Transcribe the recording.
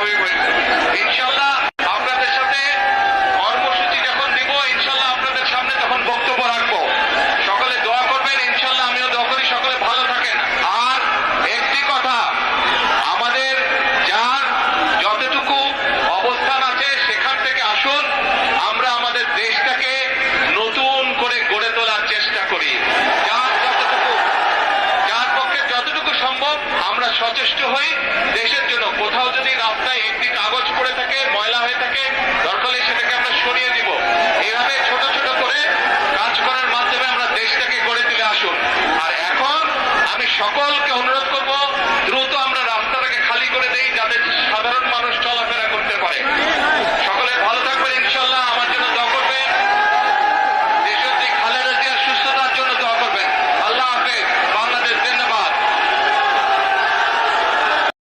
সেভাবেই বলি। ইনশাল্লাহ আপনাদের সাথে কর্মসূচি যখন দিব ইনশাল্লাহ আপনাদের সামনে তখন বক্তব্য রাখব। সকলে দোয়া করবেন ইনশাল্লাহ আমিও দোয়া করি, সকলে ভালো থাকেন। আর একটি কথা, আমাদের যার যতটুকু অবস্থান আছে সেখান থেকে আসুন, আমরা আমাদের দেশটাকে নতুন করে গড়ে তোলার চেষ্টা করি। যার যতটুকু, যার পক্ষে যতটুকু সম্ভব আমরা সচেষ্ট হই, দেশের সকলকে অনুরোধ করব